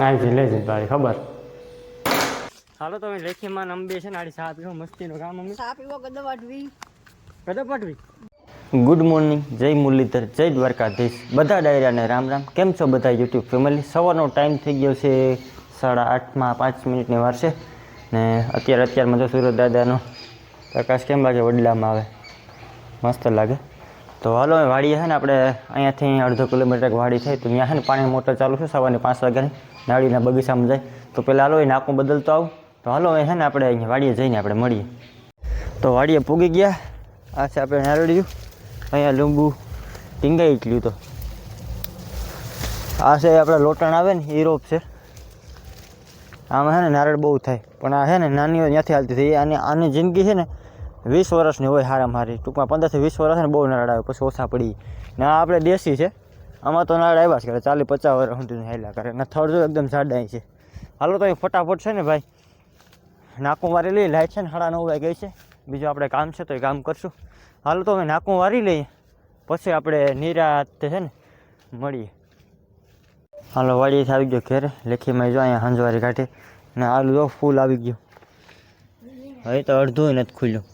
નાખી લેજે તારી ખબર? હાલો તમે લેખી માન અંબે છે ને આડી સા પીવો મસ્તીનો કામ અમે. સાપ પીવો કે દવા ઢવી? કદા પાટવી ગુડ મોર્નિંગ જય મુરલીધર જય દ્વારકાધીશ. બધા ડાયરાને રામ રામ. કેમ છો બધા યુટ્યુબ ફેમિલી? સવારનો ટાઈમ થઈ ગયો છે સાડા આઠમાં પાંચ મિનિટની વાર છે. ને અત્યારે અત્યારમાં તો સુરત દાદાનો પ્રકાશ કેમ લાગે? વડલામાં આવે. મસ્ત લાગે. તો હાલો વાડીએ છે ને આપણે અહીંયાથી અડધો કિલોમીટર વાડી થાય તો ત્યાં છે ને પાણી મોટર ચાલુ છે, સવારની પાંચ વાગ્યાની. નાળીના બગીચામાં જાય. તો પહેલાં હાલો, એ નાકું બદલતો આવું. તો હાલો, હવે છે ને આપણે અહીંયા વાડીએ જઈને આપણે મળીએ. તો વાડીએ પૂગી ગયા. આ છે આપણે નારળિયું. અહીંયા લીંબુ ટીંગાઈ ગયું તો આ છે આપણે લોટણ આવે ને એ રોપ છે. આમાં છે ને નારળ બહુ થાય. પણ આ છે ને નાની ત્યાંથી હાલતી થઈ. અને આની જિંદગી છે ને વીસ વર્ષની હોય હારી ટૂંકમાં પંદરથી વીસ વર્ષ બહુ નારળ આવે પછી ઓછા પડી. ને આ આપણે દેશી છે. આમાં તો નારળ આવ્યા જ કરે. ચાલીસ, પચાસ વર્ષ સુધી હેલા કરે. ને થર્ડ જો એકદમ જાડાઈ છે. હાલો તો અહીં ફટાફટ છે ને ભાઈ, નાકું વારી લઈ, લાઈટ છે ને સાડા નવ વાગે ગઈ છે. બીજું આપણે કામ છે તો એ કામ કરશું. હાલો તો અમે નાકું વારી લઈએ. પછી આપણે નિરાતે છે ને મળીએ. હાલો વાડીએથી આવી ગયો ઘેર. લેખીમાં જો અહીંયા હાંજવારી કાઢી. ને આલુ જો ફૂલ આવી ગયું. હવે તો અડધું નથી ખુલ્યું.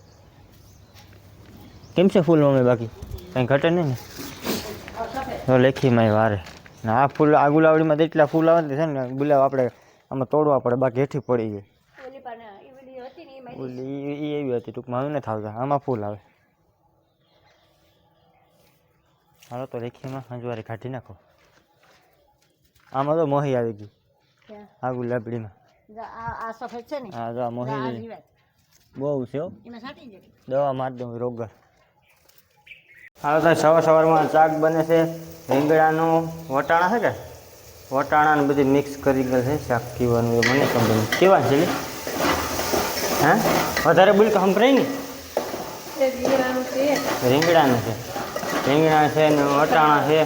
કેમ છે ફૂલ મમ્મી બાકી? કંઈ ઘટે નહીં ને? તો લેખીમાં વારે. ને આ ફૂલ આ ગુલાવડીમાં તો એટલા ફૂલ આવે ને છે ને ગુલાબ આપણે આમાં તોડવા પડે બાકી હેઠી પડી જાય ઓલી પણ એ બધી હતી ને એમાં ઓલી એ એવી હતી ટૂંકમાં હવે નથી આવતા. આમાં ફૂલ આવે. હાલો તો લેખીમાં હંજવારી કાઢી નાખો. આમાં તો મોહી આવી ગઈ. ત્યાં. આ ગુલાબડીમાં. જા આ આ સફેદ છે ને હા જો આ જા આ મોહી ગઈ. જીવાત. બહુ છે હો. એમાં સાટી જાય દવા મારી દઉં રોગર હાલો તો સવાર સવારમાં શાક બને છે રીંગણાનું વટાણા છે કે? વટાણાને બધું મિક્સ કરી ગયેલ છે શાક કીવાનું એ મને ખબર કેવા છે હે? વધારે બોલ તો સંભળાય ને રીંગણાનું છે. રીંગણા છે ને વટાણા છે.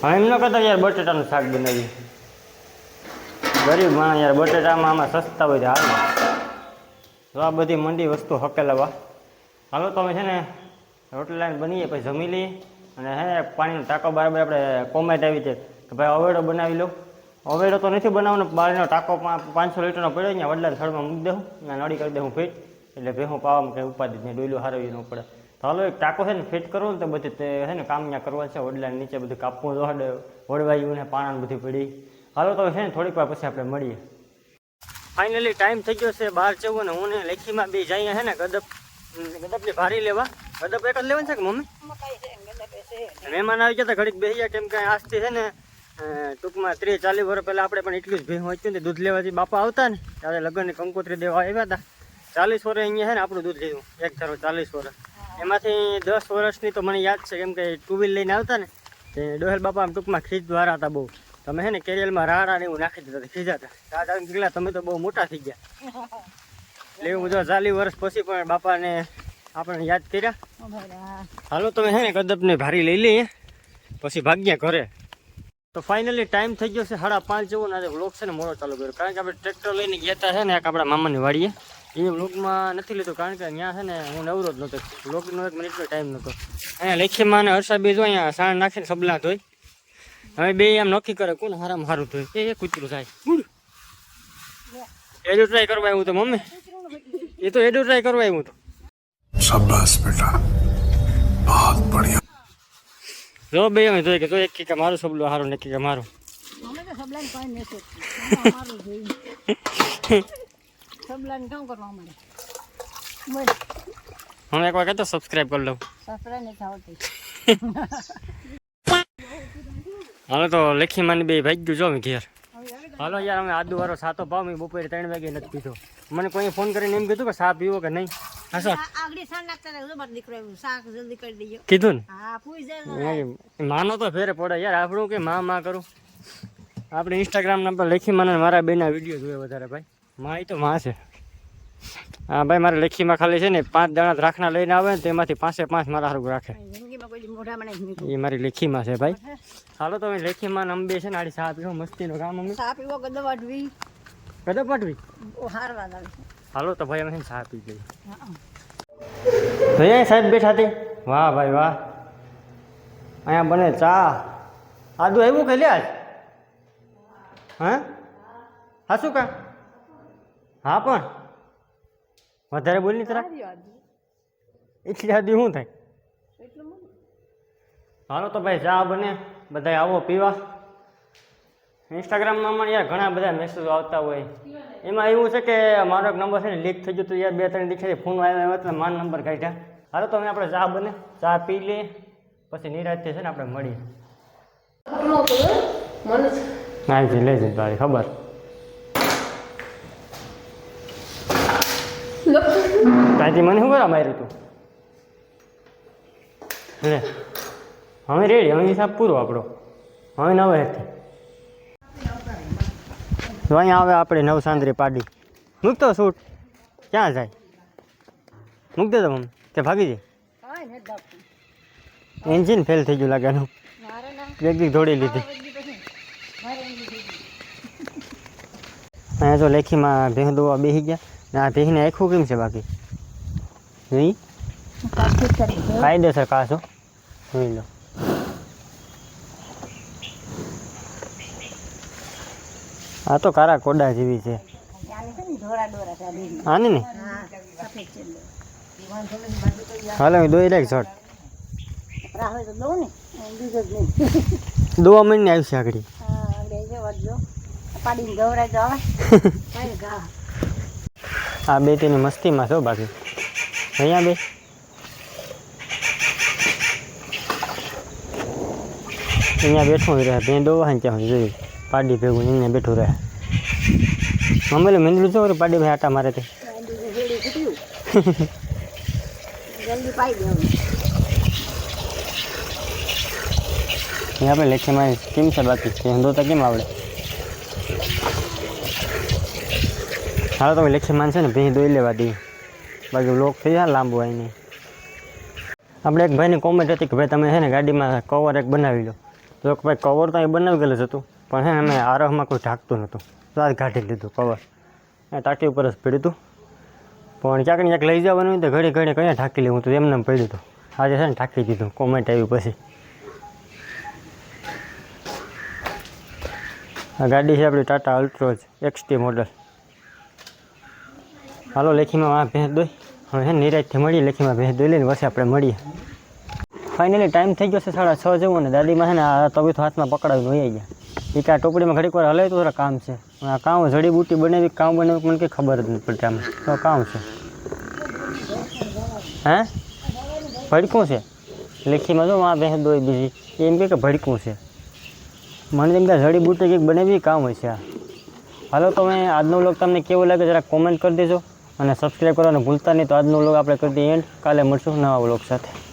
હવે એમ ન કરતા યાર બટેટાનું શાક બનાવીએ. ગરીબ માણસ યાર બટેટામાં આમાં સસ્તા હોય તો હાલ. તો આ બધી મંડી વસ્તુ હકેલાવા. હાલો તમે છે ને રોટલી લાઈન બનીએ, પછી જમી લઈએ. અને હે, પાણીનો ટાંકો બરાબર આપણે કોમેન્ટ આવી છે કે ભાઈ અવેડો બનાવી લો. અવેડો તો નથી બનાવવાનો બારનો ટાંકો પા- પાંચસો લીટરનો પડ્યો અહીંયા વડલા થળમાં મૂકી દઉં અને નળી કરી દઉં ફિટ. એટલે ભેહું પાવામાં કંઈ ઉપાધિ જ નહીં, ડોયલું હારવી ન પડે. તો હાલો, એક ટાંકો છે ને ફિટ કરવો ને તો બધી તે છે ને કામ ત્યાં કરવા છે વડલા નીચે બધું કાપવું દોડે વડવાયું ને પાણા બધી પડી. હાલો, તો છે ને થોડીક વાર પછી આપણે મળીએ. ફાઇનલી ટાઈમ થઈ ગયો છે બહાર જવું ને હું ને લેખીમાં બે જઈએ છે ને ગદપ ગદપની ભારી લેવા. ગદપ એક જ લેવાનું છે કે મમ્મી? મહેમાન આવી ગયા ઘડીક બેસી ગયા કેમ કે આજથી છે ને ટૂંકમાં ત્રીસ ચાલીસ વર્ષ પહેલાં આપણે પણ એટલું જ ભેહું વાંચ્યું ને દૂધ લેવાથી બાપા આવતા ને ત્યારે લગ્નની કંકોત્રી દેવા આવ્યા હતા. ચાલીસ વર્ષ અહીંયા છે ને આપણું દૂધ લીધું એક ધારો ચાલીસ વર્ષ. એમાંથી દસ વર્ષની તો મને યાદ છે કેમ કે ટુ વ્હીલ લઈને આવતા ને તે ડોહેલ બાપા આમ ટૂંકમાં ખીજ દ્વારા હતા બહુ. તમે છે ને કેરિયલમાં રાડા ને એવું નાખી દીધા હતા ખીજાતા રાડા નીકળ્યા તમે તો બહુ મોટા થઈ ગયા. એટલે એવું જો ચાલીસ વર્ષ પછી પણ બાપાને આપણને યાદ કર્યા? હાલો તમે છે ને કદપને ભારી લઈ લઈએ. પછી ભાગ્યા ઘરે. તો ફાઇનલી ટાઈમ થઈ ગયો છે સાડા પાંચ જેવો ને આજે વ્લોગ છે ને મોડો ચાલુ કર્યો. કારણ કે આપણે ટ્રેક્ટર લઈને ગયા હતા છે ને એક આપણા મામાની વાડીએ. એ વ્લોગમાં નથી લીધું કારણ કે ત્યાં છે ને હું નવરો જ નહોતો વ્લોગનો એક મિનિટનો ટાઈમ નહોતો અહીંયા લેખીમાં અને હર્ષા બે જો અહીંયા સાણ નાખીને સબલા ધોઈ. હવે બે આમ નક્કી કરે કોને હારામાં સારું ધોઈ? એ એ કૂતરું થાય. એડું ટ્રાય કરવા આવ્યું તો મમ્મી. એ તો એડું ટ્રાય કરવા આવ્યું તો. શાબાશ બેટા બહુત બઢિયા જો બે અમે તો કે તો એક કે મારું સબલો હારો ને કે મારું અમે તો સબલાને કોઈ નથી મારું જોઈ સબલાને કામ કરવા અમારે બસ હું એક વખત તો સબસ્ક્રાઇબ કરી લઉં સબસ્ક્રાઇબ નથી આવતી હાલો તો લખી માની બે ભાઈ ગયું જો અમે ઘેર હાલો યાર અમે આદુ વાળો સાતો ભાવ મેં બપોરે ત્રણ વાગે નથી પીધો મને કોઈ ફોન કરીને એમ કીધું કે સા પીવો કે નહીં? સર કીધું માનો તો ફેરે પડે યાર આપણું કે માં માં કરું? આપણે ઇન્સ્ટાગ્રામ નંબર લેખી મને મારા બેના વીડિયો જોયે વધારે ભાઈ. માં એ તો માં છે. હા ભાઈ મારે લેખીમાં ખાલી છે ને પાંચ દાણા રાખના લઈને આવે ને તેમાંથી પાંચે પાંચ મારા હારું રાખે. એ મારી લેખીમાં છે ભાઈ. હાલો તમે લેખીમાં અંબે છે ને આડી સાહ પીવો મસ્તીનો કામ અમે સાહ પીવો કે દવા ઢવી હાલો તો ભાઈ અમે ચા પી ગઈ હા. ભાઈ સાહેબ બેઠા હતી વાહ ભાઈ વાહ. અહીંયા બને ચા. આદુ આવ્યું કે લ્યા? હા? હા શું કા? હા પણ. વધારે બોલની તરા એટલી આદુ શું થાય? હાલો તો ભાઈ ચા બને. બધા આવો પીવા. ઇન્સ્ટાગ્રામમાં પણ યાર ઘણા બધા મેસેજો આવતા હોય. એમાં એવું છે કે મારો એક નંબર છે ને લીક થઈ ગયો તો યાર બે ત્રણ દીક્ષા ફોન આવ્યા એટલે માન નંબર કાઢ્યા. હાલો તો આપણે ચા બને, ચા પી લઈએ, પછી નિરાતે છે ને આપણે મળીએ. ના જી લઈ જઈ તારી, ખબર? ત્યાંથી મને શું કરવા માર્યું તું? લે, હવે રેડી હવે હિસાબ પૂરો આપણો. હવે નવે હતી તો અહીંયા આવે આપણે નવસાંદ્રી પાડી. મૂકતો શૂટ ક્યાં જાય? મૂક દેતો મમ્મી. કે ભાગી જાય. એન્જિન ફેલ થઈ ગયું લાગે એનું. એક દીક દોડી લીધી. અહીંયા જો લેખીમાં ભેહ દોવા બેસી ગયા. ને આ ભેહીને આખું કેમ છે બાકી? જોઈ. કાયદેસર કાશો જોઈ લો. આ તો કારા કોડા જેવી છે. આને છે ને? ધોળા ડોરા છે આ બેયને. આની ને હા સફેદ છે એટલે. હાલો, હું દોઈ રાખ ઝટ. કપડાં હોય તો દઉં ને એમ બીજો જ નહીં દોવા મહિને આવશે આગળ. હા આપણે જો વધજો પાડીને ગવરાય તો આવે કાંઈ ઘા આ બે તેની મસ્તીમાં છો બાકી? અહીંયા બે. અહીંયા બેઠું રહે બે દોવા ને ત્યાં જોઈ પાડી ભેગું અહીંયા બેઠું રહે મમ્મી મંદિર જો પાડી ભાઈ આટા મારે તે બીજું વેડી ફૂટ્યું જલ્દી પાઈ દેવું અહીંયા આપણે લેખીમાં કેમ છે બાકી ધંધો તો કેમ આવડે હાલો તમે લેખીમાં છે ને ભેં દોઈ લેવા દઈએ બાકી લોક થઈ જાય લાંબુ આવીને આપણે એક ભાઈની કોમેન્ટ હતી કે ભાઈ તમે છે ને ગાડીમાં કવર એક બનાવી લો તો એક ભાઈ કવર તો અહીં બનાવી ગયેલું જ હતું પણ હે અમે આરોહમાં કોઈ ઢાંકતું નહોતું. સાર કાઢી લીધું કવર એ ટાંકી ઉપર જ પડ્યું હતું પણ ક્યાંક ને ક્યાંક લઈ જવાનું તો ઘડી ઘડી કયા ઢાંકી લેવું તો? એમને એમ પડ્યું હતું આજે છે ને ઢાંકી દીધું કોમેન્ટ આવી પછી. આ ગાડી છે આપણી ટાટા અલ્ટ્રોજ એક્સટી મોડલ હાલો, લેખીમાં આ ભેંસ દોઈ. હવે ને નિરાજથી મળીએ, લેખીમાં ભેંસ દોઈ લઈને પછી આપણે મળીએ. ફાઇનલી ટાઈમ થઈ ગયો છે સાડા છ જેવું ને દાદીમાં છે ને આ તબીત હાથમાં પકડાવીને હોઈ ગયા. એ આ ટોપડીમાં ઘડીક વાર હલાય તો કામ છે. આ કામ જડીબુટી બનાવી, કામ બનાવી, મને કંઈ ખબર જ નથી પડતી આમ. તો કામ છે. હે? ભડકું છે. લેખીમાં જો આ ભેંસ દોય બીજી. એમ કે ભડકું છે. મને એમ કે જડીબુટી કંઈક બનાવી કામ હોય છે આ. હાલો તો મેં આજનો વ્લોગ તમને કેવો લાગે જરા કોમેન્ટ કરી દેજો. અને સબસ્ક્રાઈબ કરવાનું ભૂલતા નહીં, તો આજનો વ્લોગ આપણે કરી દઈએ એન્ડ કાલે મળશું નવા વ્લોગ સાથે.